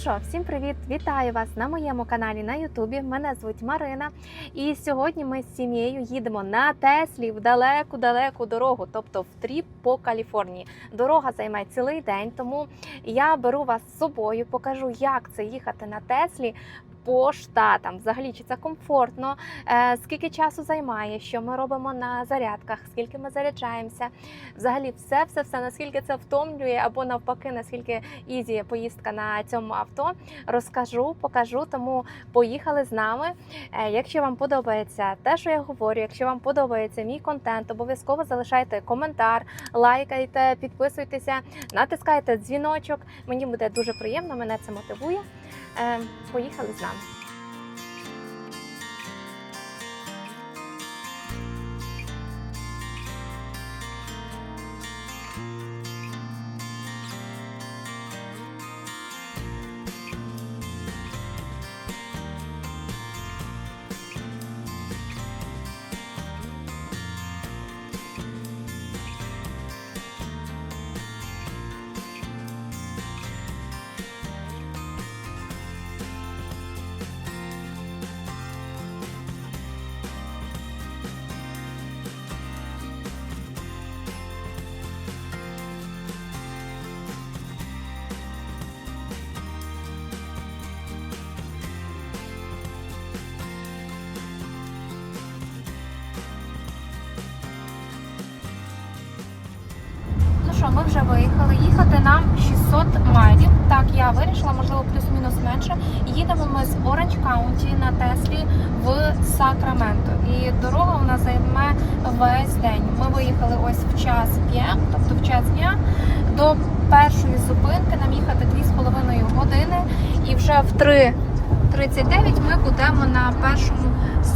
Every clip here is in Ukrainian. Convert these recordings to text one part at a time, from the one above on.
Що, всім привіт! Вітаю вас на моєму каналі на Ютубі. Мене звуть Марина. І сьогодні ми з сім'єю їдемо на Теслі в далеку-далеку дорогу, тобто в тріп по Каліфорнії. Дорога займе цілий день, тому я беру вас з собою, покажу, як це їхати на Теслі. По штатам, взагалі, чи це комфортно, е, скільки часу займає, що ми робимо на зарядках, скільки ми заряджаємося. Взагалі, все, все, все, наскільки це втомлює, або навпаки, наскільки ізі поїздка на цьому авто, розкажу, покажу. Тому поїхали з нами. Е, Якщо вам подобається те, що я говорю, якщо вам подобається мій контент, обов'язково залишайте коментар, лайкайте, підписуйтеся, натискайте дзвіночок. Мені буде дуже приємно, мене це мотивує. Е, Поїхали з нами. Вже виїхали. Їхати нам 600 майлів. Так, я вирішила, можливо, плюс-мінус менше. Їдемо ми з Оранж Каунті на Теслі в Сакраменто. І дорога у нас займе весь день. Ми виїхали ось в час п'ять, тобто в час дня. До першої зупинки нам їхати 2,5 години. І вже в 3.39 ми будемо на першому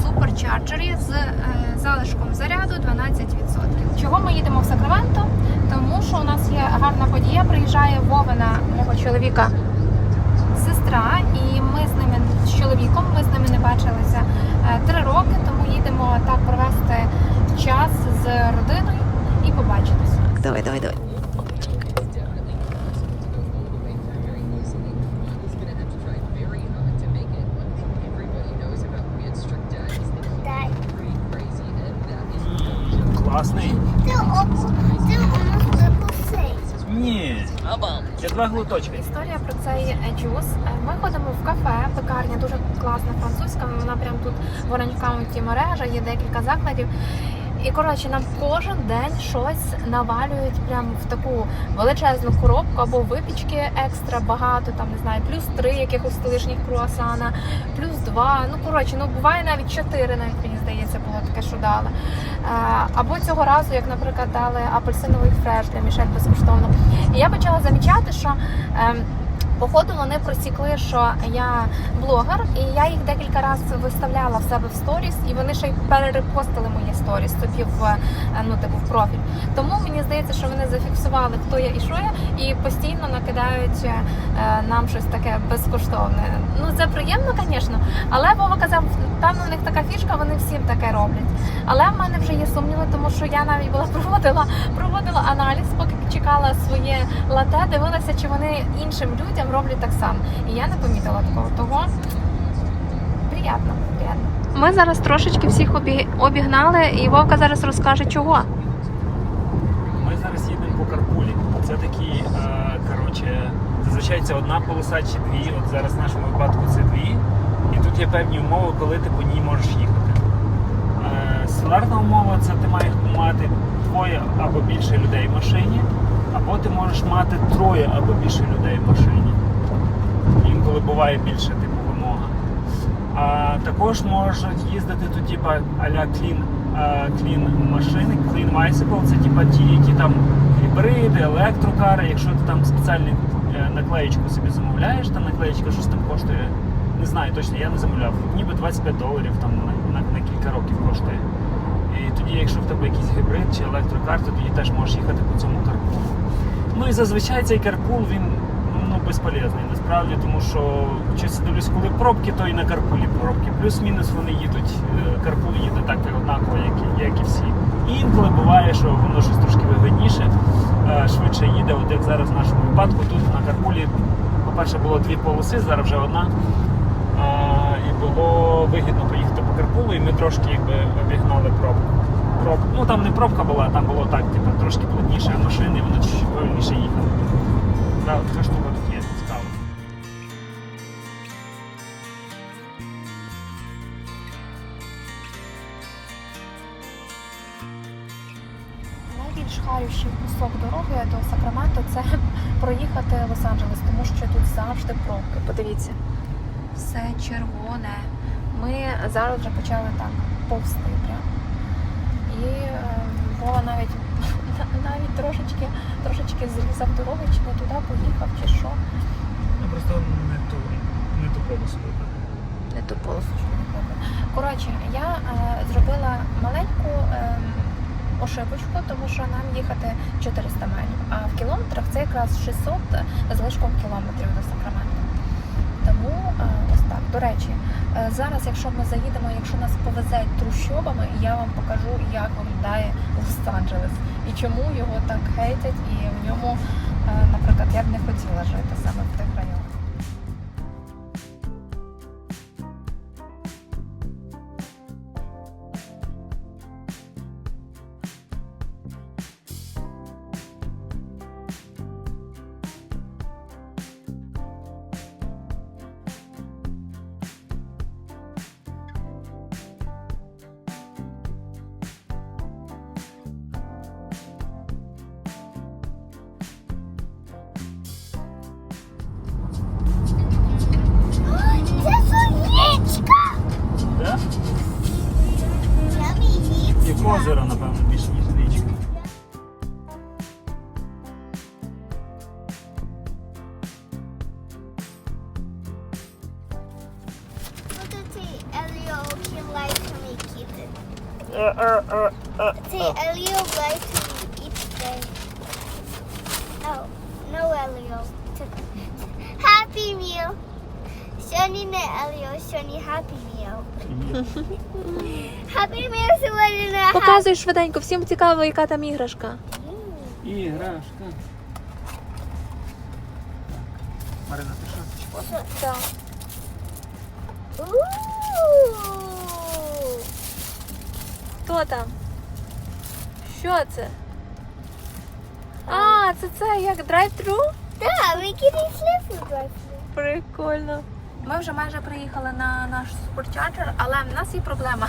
суперчарджері з е, залишком заряду 12%. Чого ми їдемо в Сакраменто? Тому що у нас є гарна подія. Приїжджає Вовина, мого чоловіка, сестра, і ми з ними з чоловіком, ми з ними не бачилися е, три роки, тому їдемо так провести час з родиною і побачитися. Давай, давай, давай. Класний? Ти об- ти у нас запусей. Ні. Це два глуточки. Історія про цей джус. Е, Ми ходимо в кафе, пекарня дуже класна французька. Вона прям тут в Оранж Каунті мережа, є декілька закладів. І коротше, нам кожен день щось навалюють прям в таку величезну коробку або випічки екстра багато, там не знаю, плюс три якихось лишніх круасана, плюс два. Ну коротше, ну буває навіть чотири, навіть мені здається, було таке, що дали. Е, Або цього разу, як, наприклад, дали апельсиновий фреш для Мішель безкоштовно. І я почала замічати, що. Походу вони просікли, що я блогер, і я їх декілька разів виставляла в себе в сторіс, і вони ще й перерепостили мої сторіс собі в е, ну типу в профіль. Тому мені здається, що вони зафіксували, хто я і що я, і постійно накидають е, нам щось таке безкоштовне. Ну це приємно, звісно. Але Вова казав, певно, в них така фішка, вони всім таке роблять. Але в мене вже є сумніви, тому що я навіть була проводила, проводила чекала своє лате, дивилася, чи вони іншим людям роблять так само. І я не помітила такого. Того приємно, приємно. Ми зараз трошечки всіх обігнали, і Вовка зараз розкаже, чого. Ми зараз їдемо по карпулі. Це такі, е, коротше, зазвичай це одна полоса чи дві. От зараз в нашому випадку це дві. І тут є певні умови, коли ти по ній можеш їхати. Е, стандартна умова це ти маєш мати двоє або більше людей в машині, або ти можеш мати троє або більше людей в машині. Інколи буває більше типу вимога. А також можуть їздити тут, типа а-ля а, clean машини, clean bicycle, це типа ті, які там гібриди, електрокари. Якщо ти там спеціальну е, наклеєчку собі замовляєш, там наклеєчка щось там коштує. Не знаю точно, я не замовляв. Ніби 25 доларів там на, на, на кілька років коштує. І тоді, якщо в тебе якийсь гібрид чи електрокар, то тоді теж можеш їхати по цьому карпулу. Ну і зазвичай цей карпул він ну, безполезний насправді, тому що щось дивлюсь, коли пробки, то і на карпулі пробки. Плюс-мінус вони їдуть, е, карпул їде так однаково, як, і- як і всі. І інколи буває, що воно щось трошки вигідніше, е, швидше їде, от як зараз в нашому випадку, тут на карпулі по-перше, було дві полоси, зараз вже одна. І було вигідно поїхати по Карпулу, і ми трошки якби обігнали пробку. Проб... Ну там не пробка була, там було так, типу, трошки плотніше машини, і воно чуть повільніше їхало. Така, така штука тут є цікава. Найбільш харющий кусок дороги до Сакраменто це проїхати Лос-Анджелес, тому що тут завжди пробки. Подивіться, все червоне. Ми зараз вже почали так повсти прям. І е, Вова навіть навіть трошечки, трошечки зрізав дороги, чи не туди поїхав, чи що. Ну просто не ту, не ту полосу. Не ту полосу, що не. Коротше, я е, зробила маленьку е, ошибочку, тому що нам їхати 400 миль, а в кілометрах це якраз 600 з лишком кілометрів до Сакраменто. Тому е, так. До речі, е, зараз, якщо ми заїдемо, якщо нас повезе трущобами, я вам покажу, як виглядає Лос-Анджелес і чому його так хейтять, і в ньому, е, наприклад, я б не хотіла жити саме в тих озеро, напевно, більше, ніж річка. Буде цей Еліо кілай me кіти. Е, Цей Еліо лай to me each day. Oh, no Elio. Happy meal. Сьогодні не Еліо, сьогодні Happy meal. Happy meal сьогодні не Показуй швиденько, всім цікаво, яка там іграшка. Іграшка. Марина, ти що? Так. Хто там? Що це? А, це це як драйв-тру? Да, ми кидаємо сліпу Прикольно. Ми вже майже приїхали на наш суперчарджер, але в нас є проблема.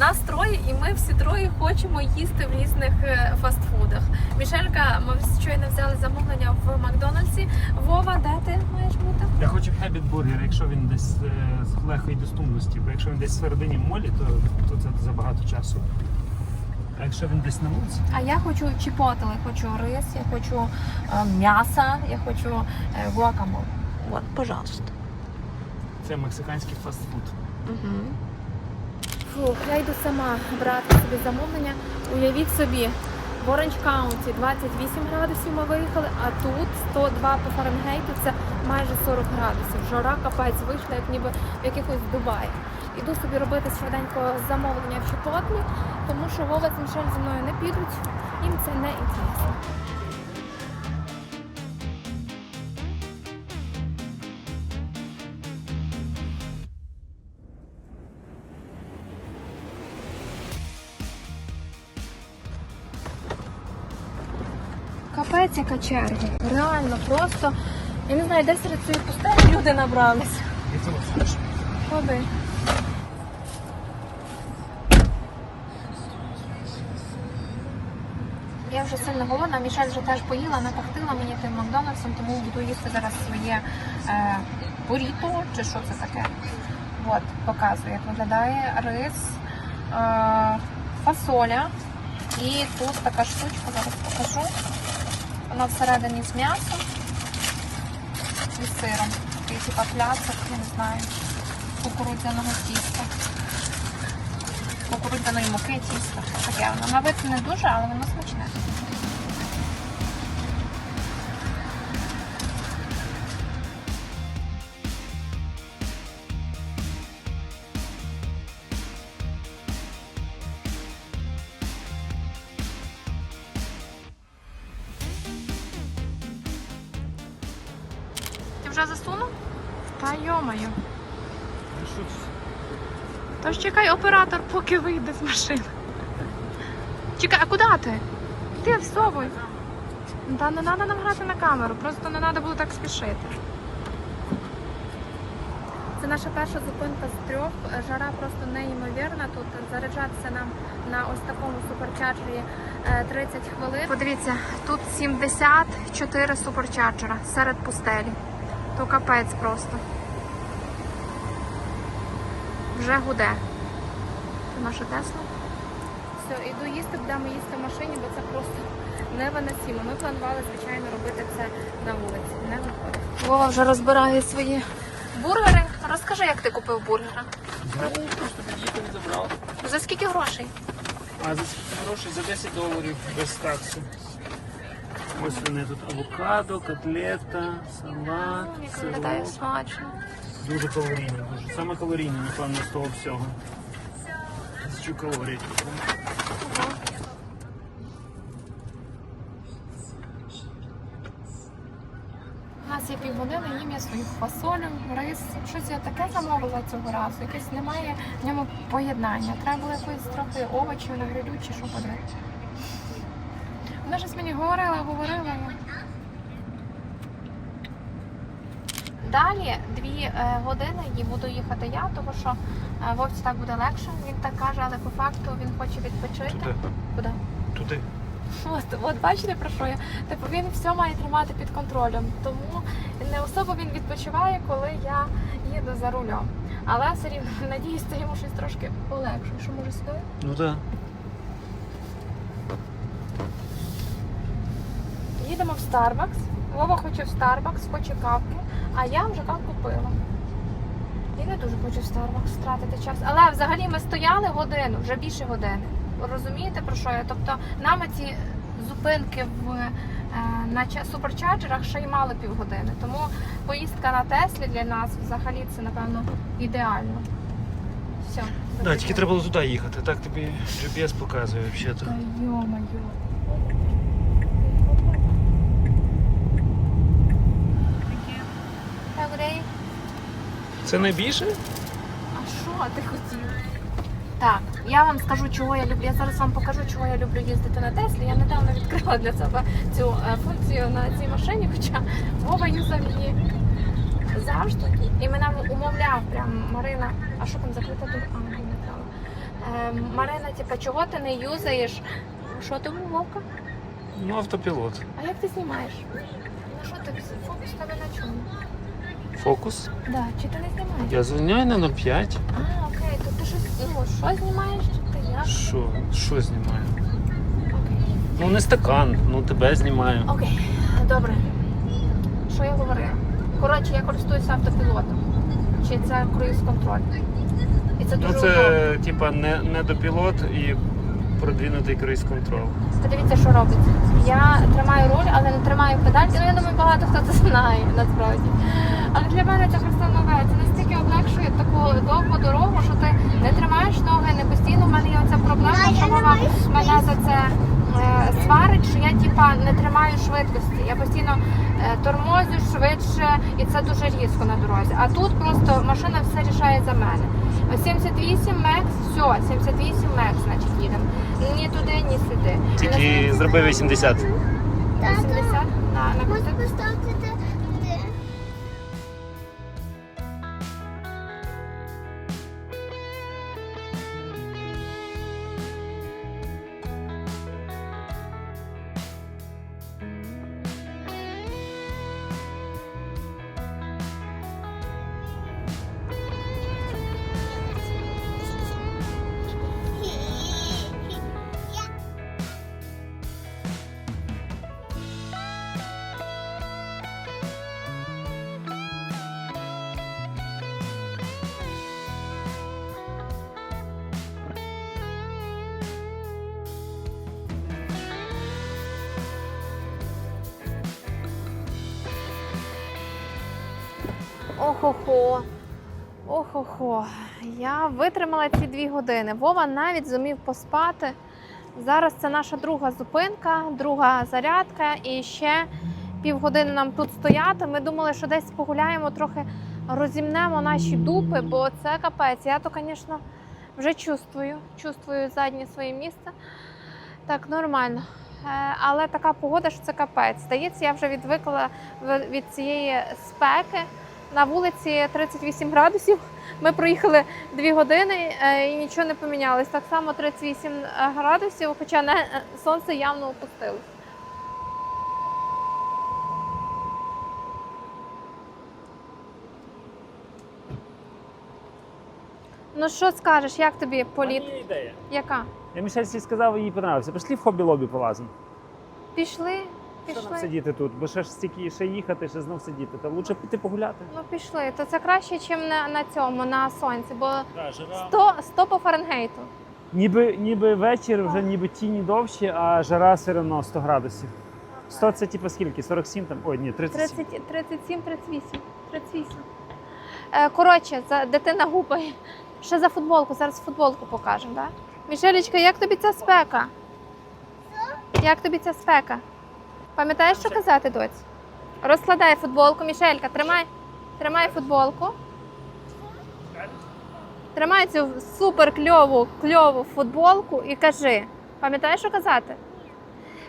Нас троє, і ми всі троє хочемо їсти в різних е, фастфудах. Мішелька, ми щойно взяли замовлення в Макдональдсі. Вова, де ти маєш бути? Я хочу хебіт бургер, якщо він десь е, з легкої доступності, бо якщо він десь всередині в молі, то, то це забагато часу. А якщо він десь на вулиці, А я хочу чіпотели, хочу рис, я хочу е, м'ясо, я хочу гуакамоле. Вот, пожалуйста. Це мексиканський фастфуд. Угу. Фух, я йду сама брати собі замовлення. Уявіть собі, в Оранж Каунті 28 градусів ми виїхали, а тут 102 по Фаренгейту це майже 40 градусів. Жара капець вийшла, як ніби в якихось Дубаї. Іду собі робити швиденько замовлення в Чіпотлі, тому що Вова з Мішель зі мною не підуть, їм це не інтересно. Капець, яка черга. Реально, просто. Я не знаю, де серед цієї пустелі люди набрались. Ходи. Я вже сильно голодна, Мішель вже теж поїла, накахтила мені тим Макдональдсом, тому буду їсти зараз своє е, буріто, чи що це таке. От, показую, як виглядає рис, е, фасоля. І тут така штучка, зараз покажу. Вона всередині з м'ясом і з сиром. Такий типа пляцок, я не знаю, кукурудзяного тіста. Кукурудзяної муки тіста. Таке воно на вид не дуже, але воно смачне. Тож чекай оператор, поки вийде з машини. Чекай, а куди ти? Ти всовуй. Та не треба нам грати на камеру, просто не треба було так спішити. Це наша перша зупинка з трьох. Жара просто неймовірна. Тут заряджатися нам на ось такому суперчарджері е, 30 хвилин. Подивіться, тут 74 суперчарджера серед пустелі. То капець просто. Вже гуде. Це наша Тесла. Все, іду їсти, будемо їсти в машині, бо це просто невиносимо. Ми планували, звичайно, робити це на вулиці. Не виходить. Вова вже розбирає свої бургери. Розкажи, як ти купив бургера. Я просто під'їхав і забрав. За скільки грошей? А за скільки грошей? За 10 доларів без таксу. Ось вони тут авокадо, котлета, салат, Як виглядає смачно. Дуже калорійно, дуже. Саме калорійне, напевно, з того всього. Тисячу калорій. У нас є півгодини, їм я свою фасолю, рис. Щось я таке замовила цього разу. Якесь немає в ньому поєднання. Треба було якоїсь трохи овочів на грилю чи що подивитися. Вона щось мені говорила, говорила. я- Далі дві е, години і буду їхати я, тому що е, Вовці так буде легше. Він так каже, але по факту він хоче відпочити. Туди. Куди? Туди. От, от бачите про що я? Типу він все має тримати під контролем. Тому не особо він відпочиває, коли я їду за рулем. Але все рівно надіюсь, це йому щось трошки полегшує. Що може сказати? Ну так. Їдемо в Starbucks. Вова хоче в Starbucks, хоче кавки, а я вже кавку пила. І не дуже хочу в Starbucks втратити час. Але взагалі ми стояли годину, вже більше години. Розумієте про що я? Тобто нам ці зупинки в, е, на суперчарджерах ще й мало півгодини. Тому поїздка на Теслі для нас взагалі це, напевно, ідеально. Все. Да, тільки треба було туди їхати. Так тобі GPS показує взагалі-то. Та йо-моє. Це найбільше? А що ти хотів? Так, я вам скажу, чого я люблю. Я зараз вам покажу, чого я люблю їздити на Теслі. Я недавно відкрила для себе цю е, функцію на цій машині, хоча Вова юзав її завжди. І мене умовляв прям Марина. А що там закрита тут? А, не знала. Е, Марина, типа, чого ти не юзаєш? Що ти Вовка? Ну, автопілот. А як ти знімаєш? Ну що ти фокус тебе на чому? Фокус. Да, чи ти не знімаєш? Я звільняю на 0,5. А, окей, то ти щось, ну, що знімаєш, чи ти як? Що? Що знімаю? Ну не стакан, ну тебе знімаю. Окей, добре. Що я говорила? Коротше, я користуюся автопілотом. Чи це круїз-контроль? І це Ну дуже це типа не, не допілот і продвинутий круїз контрол. Подивіться, що робиться. Я тримаю руль, але не тримаю педаль. Ну, я думаю, багато хто це знає насправді. Але для мене це просто нове. Це настільки облегшує таку довгу дорогу, що ти не тримаєш ноги, не постійно. в мене є оця проблема, що мама мене за це сварить, що я типа не тримаю швидкості. Я постійно е, тормозю швидше, і це дуже різко на дорозі. А тут просто машина все рішає за мене. 78 мекс, все, 78 мекс, значить їдемо. Ні туди, ні сюди. Тільки зроби 80. 80 на, на поставити Охо-хо. Охо-хо. Я витримала ці дві години. Вова навіть зумів поспати. Зараз це наша друга зупинка, друга зарядка і ще півгодини нам тут стояти. Ми думали, що десь погуляємо, трохи розімнемо наші дупи, бо це капець. Я то, звісно, вже чувствую, чувствую заднє своє місце. Так, нормально. Е, Але така погода, що це капець. Здається, я вже відвикла від цієї спеки. На вулиці 38 градусів. Ми проїхали 2 години е, і нічого не помінялось. Так само 38 градусів, хоча не, е, сонце явно опустилось. Ну що скажеш, як тобі політ? Є ідея. Яка? Я Мішельці сказав, їй подобався. Пішли в хобі-лобі полазимо. Пішли? Пішли. сидіти тут? Бо ще ж стільки ще їхати, ще знов сидіти. Та лучше піти погуляти. Ну пішли. То це краще, ніж на, на цьому, на сонці, бо Да, жара. 100, 100 по Фаренгейту. Ніби, ніби вечір, вже ніби тіні довші, а жара все одно 100 градусів. 100 це типу скільки? 47 там? Ой, ні, 37. 30, 37, 38. 38. Е, коротше, за, дитина гупає. Ще за футболку, зараз футболку покажемо, так? Мішелечка, як тобі ця спека? Як тобі ця спека? Пам'ятаєш, що казати, доць? Розкладай футболку, Мішелька, тримай, тримай футболку. Тримай цю супер кльову, кльову футболку і кажи. Пам'ятаєш, що казати?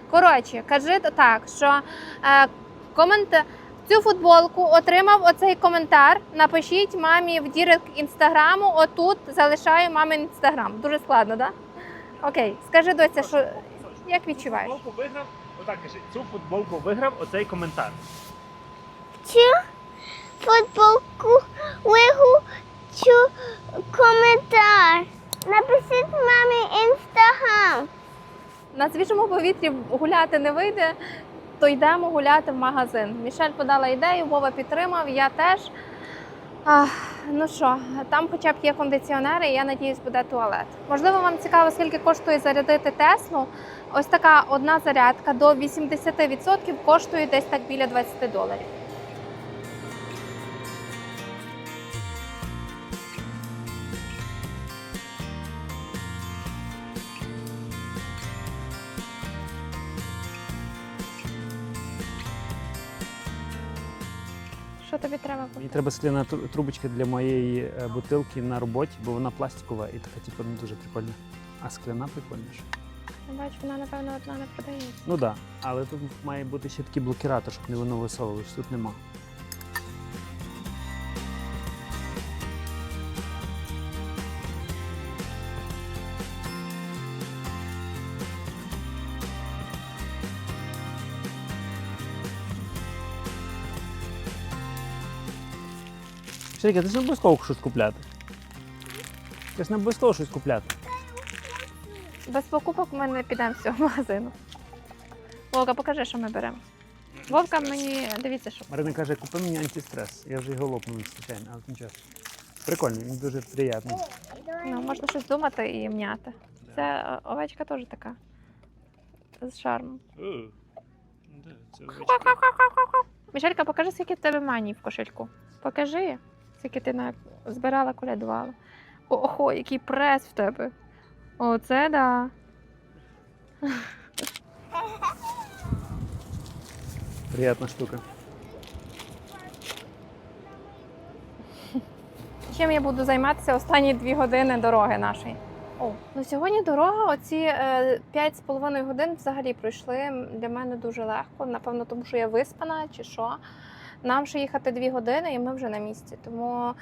Коротше, кажи так, що е, комент... цю футболку отримав оцей коментар. Напишіть мамі в дірект інстаграму. Отут залишаю мамин інстаграм. Дуже складно, так? Да? Окей, скажи доця, що як відчуваєш? Футболку виграв, отак кажи, цю футболку виграв оцей коментар. Цю футболку вигу цю коментар. Напишіть мамі інстаграм. На свіжому повітрі гуляти не вийде, то йдемо гуляти в магазин. Мішель подала ідею, Вова підтримав, я теж. Ну що, там хоча б є кондиціонери, і я надіюсь, буде туалет. Можливо, вам цікаво, скільки коштує зарядити Теслу. Ось така одна зарядка до 80% коштує десь так біля 20 доларів. Треба скляна тру- трубочка для моєї е, бутилки на роботі, бо вона пластикова і така, типу, не дуже прикольна. А скляна прикольніша. Я бачу, вона напевно одна не продається. Ну так, да. але тут має бути ще такий блокіратор, щоб не воно висовувалось. Тут нема. Шейка, ти ж не обов'язково щось купляти. Ти ж не обов'язково щось купляти. Без покупок ми не підемо з цього магазину. Вовка, покажи, що ми беремо. Вовка мені дивіться, що. Марина каже, купи мені антистрес. Я вже його лопнув, звичайно, але нічого. Прикольний, він дуже приємний. Ну, можна щось думати і м'яти. Це е, овечка теж така. З шармом. Мішелька, покажи, скільки в тебе мані в кошельку. Покажи, скільки ти на... збирала, колядувала. Охо, який прес в тебе. Оце да. Приємна штука. Чим я буду займатися останні дві години дороги нашої? О, ну сьогодні дорога, оці е, п'ять з половиною годин взагалі пройшли для мене дуже легко. Напевно, тому що я виспана чи що. Нам ще їхати дві години, і ми вже на місці. Тому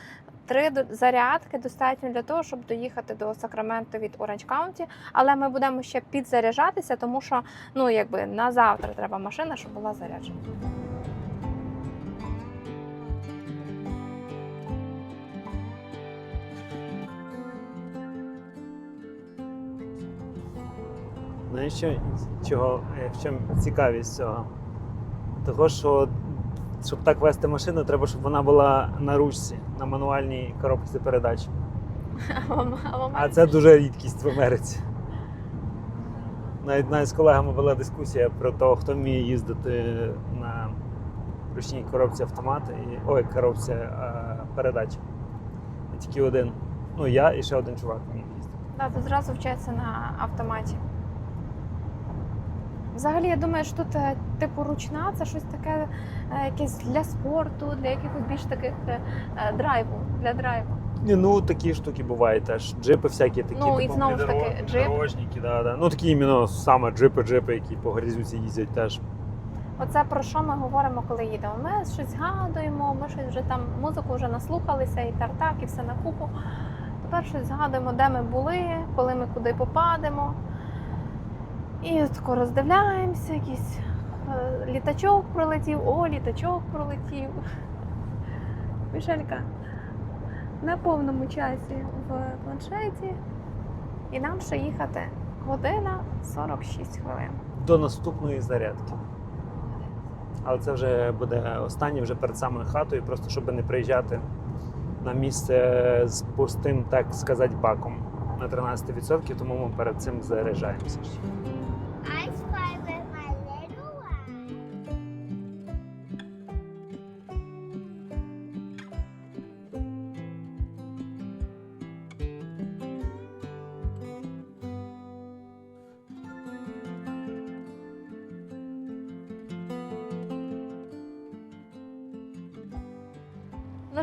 три зарядки достатньо для того, щоб доїхати до Сакраменту від Оранж Каунті. Але ми будемо ще підзаряджатися, тому що ну якби на завтра треба машина, щоб була заряджена. Знаєш, що, чого, е, в чому цікавість цього? Того, що щоб так вести машину, треба, щоб вона була на ручці, на мануальній коробці передач. А це дуже рідкість в Америці. Навіть навіть з колегами була дискусія про те, хто вміє їздити на ручній коробці автомат і ой, коробці е, передач. Тільки один. Ну, я і ще один чувак вміє їздити. Да, ти зразу вчаться на автоматі. Взагалі, я думаю, що тут е, типу ручна це щось таке е, якесь для спорту, для якихось більш таких е, драйву, для драйву. Ні, ну такі штуки бувають теж. Джипи всякі такі. Ну, і типу, знову ж таки, джип. внедорожники, да, да. Ну такі іменно саме джипи, джипи, які по грізюці їздять теж. Оце про що ми говоримо, коли їдемо. Ми щось згадуємо, ми щось вже там музику вже наслухалися, і тартак, і все на купу. Тепер щось згадуємо, де ми були, коли ми куди попадемо. І тако роздивляємося, якийсь е, літачок пролетів, о, літачок пролетів. Мішелька на повному часі в планшеті. І нам ще їхати година 46 хвилин. До наступної зарядки. Але це вже буде останнє вже перед самою хатою, просто щоб не приїжджати на місце з пустим, так сказати, баком на 13%, тому ми перед цим заряджаємося.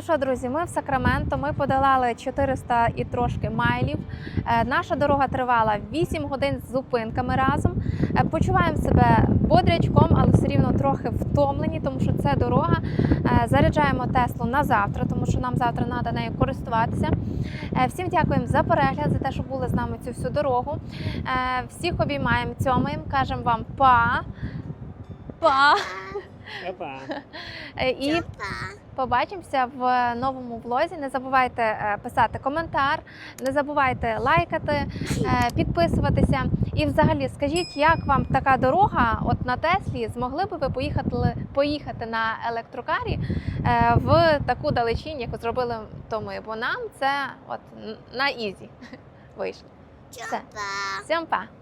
Що, друзі, ми в Сакраменто. Ми подолали 400 і трошки майлів. Е, Наша дорога тривала 8 годин з зупинками разом. Е, Почуваємо себе бодрячком, але все рівно трохи втомлені, тому що це дорога. Е, Заряджаємо Теслу на завтра, тому що нам завтра треба нею користуватися. Всім дякуємо за перегляд, за те, що були з нами цю всю дорогу. Всіх обіймаємо, цьомаємо, кажемо вам па. Па. Е, І Побачимося в новому влозі. Не забувайте е, писати коментар, не забувайте лайкати, е, підписуватися. І взагалі скажіть, як вам така дорога? От на Теслі змогли би ви поїхати поїхати на електрокарі в таку далечінь, яку зробили то ми? Бо нам це от на ізі вийшло. Papa. Всім па!